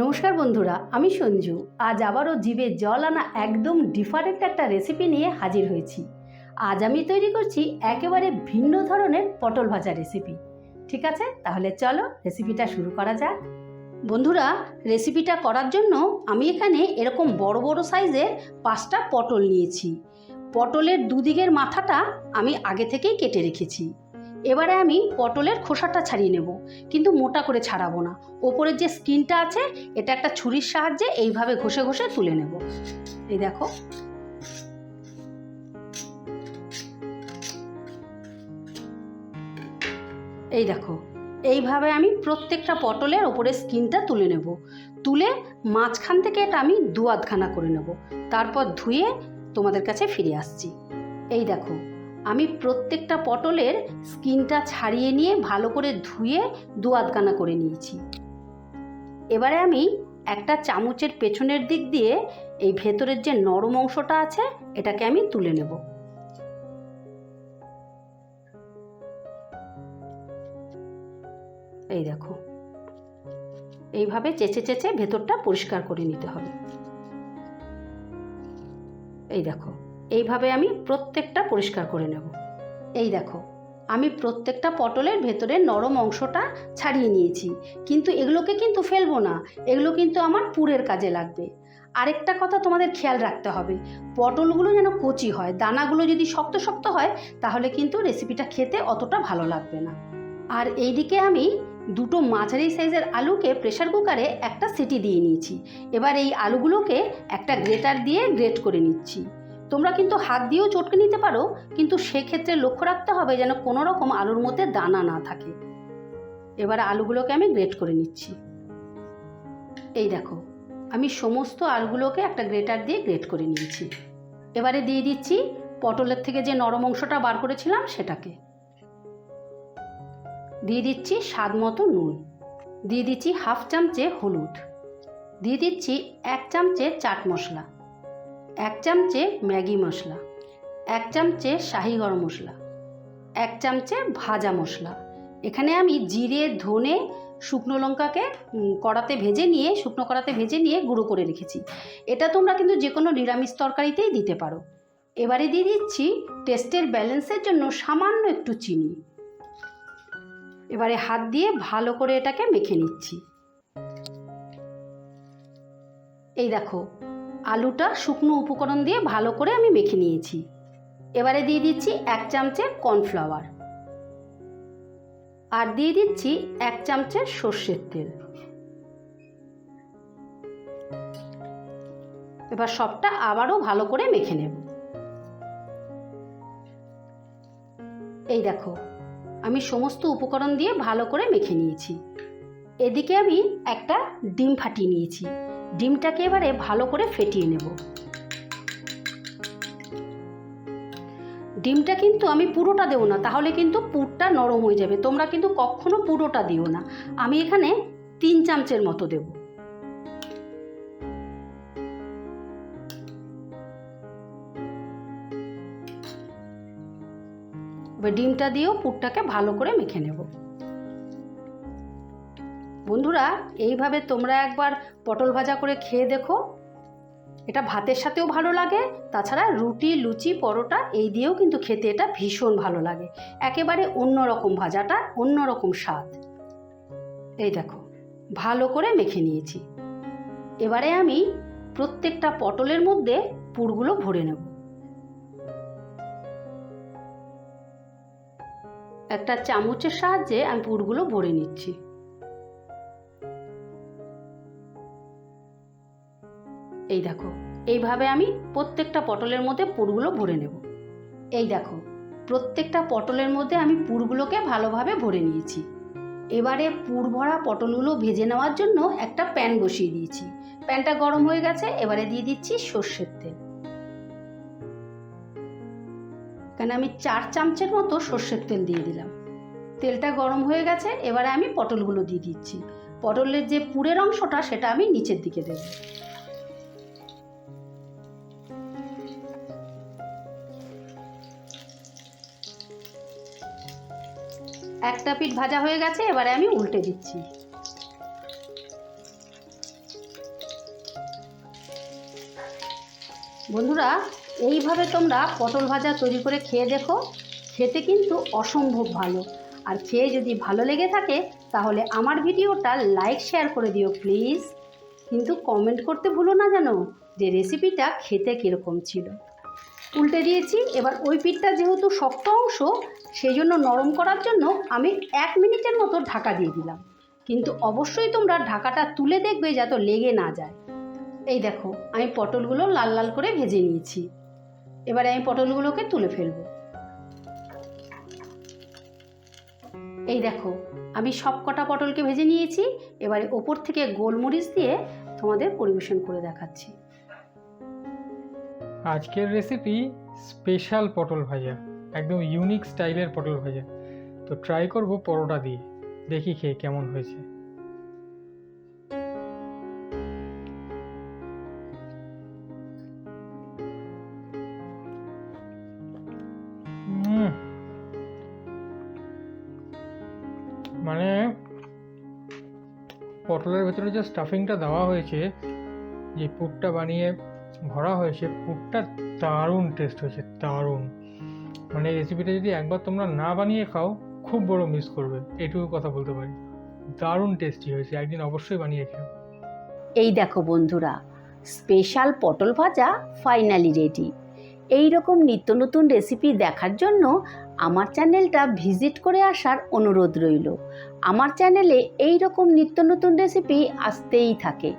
নমস্কার বন্ধুরা, আমি সঞ্জু। আজ আবারও জিভে জল আনা একদম ডিফারেন্ট একটা রেসিপি নিয়ে হাজির হয়েছি। আজ আমি তৈরি করছি একেবারে ভিন্ন ধরনের পটল ভাজা রেসিপি ঠিক আছে? তাহলে চলো রেসিপিটা শুরু করা যাক। বন্ধুরা রেসিপিটা করার জন্য আমি এখানে এরকম বড় বড় সাইজের পাঁচটা পটল নিয়েছি। পটলের দুদিকের মাথাটা আমি আগে থেকেই কেটে রেখেছি। এবারে আমি পটলের খোসাটা ছাড়িয়ে নেব, কিন্তু মোটা করে ছাড়াবো না। ওপরের যে স্কিনটা আছে, এটা একটা ছুরির সাহায্যে এইভাবে ঘষে ঘষে তুলে নেব। এই দেখো। এই দেখো। এইভাবে আমি প্রত্যেকটা পটলের ওপরে স্কিনটা তুলে নেব। তুলে মাঝখান থেকে এটা আমি দু আধখানা করে নেব। তারপর ধুয়ে তোমাদের কাছে ফিরে আসছি। এই দেখো। আমি প্রত্যেকটা পটলের স্কিনটা ছাড়িয়ে নিয়ে ভালো করে ধুয়ে দু আধখানা করে নিয়েছি। এবারে আমি একটা চামচের পেছনের দিক দিয়ে এই ভেতরের যে নরম অংশটা আছে, এটাকে আমি তুলে নেব। এই দেখো। এইভাবে চেঁচে চেঁচে ভেতরটা পরিষ্কার করে নিতে হবে। এই দেখো। এইভাবে আমি প্রত্যেকটা পরিষ্কার করে নেব। এই দেখো, আমি প্রত্যেকটা পটলের ভেতরে নরম অংশটা ছাড়িয়ে নিয়েছি, কিন্তু এগুলোকে কিন্তু ফেলব না, এগুলো কিন্তু আমার পুরের কাজে লাগবে। আরেকটা কথা তোমাদের খেয়াল রাখতে হবে, পটলগুলো যেন কচি হয়, দানাগুলো যদি শক্ত শক্ত হয়, তাহলে কিন্তু রেসিপিটা খেতে অতটা ভালো লাগবে না। আর এইদিকে আমি দুটো মাঝারি সাইজের আলুকে প্রেশার কুকারে একটা সিটি দিয়ে নিয়েছি, এবার এই আলুগুলোকে একটা গ্রেটার দিয়ে গ্রেট করে নিচ্ছি। তোমরা কিন্তু হাত দিয়েও চটকে নিতে পারো, কিন্তু সেক্ষেত্রে লক্ষ্য রাখতে হবে যেন কোনো রকম আলুর মধ্যে দানা না থাকে। এবার আলুগুলোকে আমি গ্রেট করে নিচ্ছি। এই দেখো, আমি সমস্ত আলুগুলোকে একটা গ্রেটার দিয়ে গ্রেট করে নিয়েছি। এবারে দিয়ে দিচ্ছি পটলের থেকে যে নরম অংশটা বার করেছিলাম সেটাকে। দিয়ে দিচ্ছি স্বাদ মতো নুন। দিয়ে দিচ্ছি হাফ চামচে হলুদ। দিয়ে দিচ্ছি এক চামচে চাট মশলা। এক চামচে ম্যাগি মশলা, এক চামচে শাহি গরম মশলা, এক চামচে ভাজা মশলা। এখানে আমি জিরে, ধনে, শুকনো লঙ্কাকে কড়াতে ভেজে নিয়ে, শুকনো কড়াতে ভেজে নিয়ে গুঁড়ো করে রেখেছি। এটা তোমরা কিন্তু যে কোনো নিরামিষ তরকারিতেই দিতে পারো। এবারে দিয়ে দিচ্ছি টেস্টের ব্যালেন্সের জন্য সামান্য একটু চিনি। এবারে হাত দিয়ে ভালো করে এটাকে মেখে নিচ্ছি। এই দেখো আলুটা শুকনো উপকরণ দিয়ে ভালো করে আমি মেখে নিয়েছি। এবারে দিয়ে দিচ্ছি এক চামচে কর্নফ্লাওয়ার। আর দিয়ে দিচ্ছি এক চামচে সর্ষের তেল। এবার সবটা আবারও ভালো করে মেখে নেব। এই দেখো, আমি সমস্ত উপকরণ দিয়ে ভালো করে মেখে নিয়েছি। এদিকে আমি একটা ডিম ফাটিয়ে নিয়েছি। ডিমটাকে এবারে ভালো করে ফেটিয়ে নেব। ডিমটা কিন্তু আমি পুরোটা দেবো না, তাহলে কিন্তু পুরটা নরম হয়ে যাবে। তোমরা কিন্তু কখনো পুরোটা দিও না। আমি এখানে তিন চামচের মতো দেব। ডিমটা দিয়েও পুরটাকে ভালো করে মেখে নেব। বন্ধুরা, এইভাবে তোমরা একবার পটল ভাজা করে খেয়ে দেখো। এটা ভাতের সাথেও ভালো লাগে, তাছাড়া রুটি, লুচি, পরোটা, এই দিয়েও কিন্তু খেতে এটা ভীষণ ভালো লাগে। একেবারে অন্যরকম ভাজাটা, অন্যরকম স্বাদ। এই দেখো, ভালো করে মেখে নিয়েছি। এবারে আমি প্রত্যেকটা পটলের মধ্যে পুরগুলো ভরে নেব। একটা চামচের সাহায্যে আমি পুরগুলো ভরে নিচ্ছি। এই দেখো, এইভাবে আমি প্রত্যেকটা পটলের মধ্যে পুরগুলো ভরে নেব। এই দেখো, প্রত্যেকটা পটলের মধ্যে আমি পুরগুলোকে ভালোভাবে ভরে নিয়েছি। এবারে পুর ভরা পটলগুলো ভেজে নেওয়ার জন্য একটা প্যান বসিয়ে দিয়েছি। প্যানটা গরম হয়ে গেছে, এবারে দিয়ে দিচ্ছি সর্ষের তেল। কেন আমি চার চামচের মতো সর্ষের তেল দিয়ে দিলাম। তেলটা গরম হয়ে গেছে, এবারে আমি পটলগুলো দিয়ে দিচ্ছি। পটলের যে পুরের অংশটা, সেটা আমি নিচের দিকে দেবো। একটা পিঠ ভাজা হয়ে গেছে, এবারে আমি উল্টে দিচ্ছি। বন্ধুরা, এইভাবে তোমরা পটল ভাজা তৈরি করে খেয়ে দেখো, খেতে কিন্তু অসম্ভব ভালো। আর খেয়ে যদি ভালো লেগে থাকে, তাহলে আমার ভিডিওটা লাইক, শেয়ার করে দিও, প্লিজ। কিন্তু কমেন্ট করতে ভুলো না জানো যে রেসিপিটা খেতে কীরকম ছিল। উল্টে দিয়েছি, এবার ওই পিঠটা যেহেতু শক্ত অংশ সেই জন্য নরম করার জন্য আমি এক মিনিটের মতো ঢাকা দিয়ে দিলাম। কিন্তু অবশ্যই তোমরা ঢাকাটা তুলে দেখবে যাতে লেগে না যায়। এই দেখো, আমি পটলগুলো লাল লাল করে ভেজে নিয়েছি। এবারে আমি পটলগুলোকে তুলে ফেলব। এই দেখো, আমি সব কটা পটলকে ভেজে নিয়েছি। এবারে ওপর থেকে গোলমরিচ দিয়ে তোমাদের পরিবেশন করে দেখাচ্ছি। আজকের রেসিপি স্পেশাল পটল ভাজা। একদম ইউনিক স্টাইলের পটল ভাজা। তো ট্রাই করব পরোটা দিয়ে। দেখি খেয়ে কেমন হয়েছে। মানে পটলের ভেতরে যে স্টাফিংটা দেওয়া হয়েছে, যে পুরটা বানিয়ে ভরা হয়েছে পুরটা দারুণ টেস্ট হয়েছে, দারুণ। মানে রেসিপিটা যদি একবার তোমরা না বানিয়ে খাও, খুব বড় মিস করবে। এটুকু কথা বলতে পারি। দারুণ টেস্টি হয়েছে, একদিন অবশ্যই বানিয়ে খেও। এই দেখো বন্ধুরা স্পেশাল পটল ভাজা ফাইনালি রেডি এই রকম নিত্য নতুন রেসিপি দেখার জন্য আমার চ্যানেলটা ভিজিট করে আসার অনুরোধ রইল। আমার চ্যানেলে এই রকম নিত্য নতুন রেসিপি আসতেই থাকে।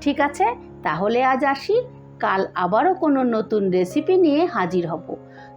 ঠিক আছে? তাহলে আজ আসি, কাল আবারও কোনো নতুন রেসিপি নিয়ে হাজির হব।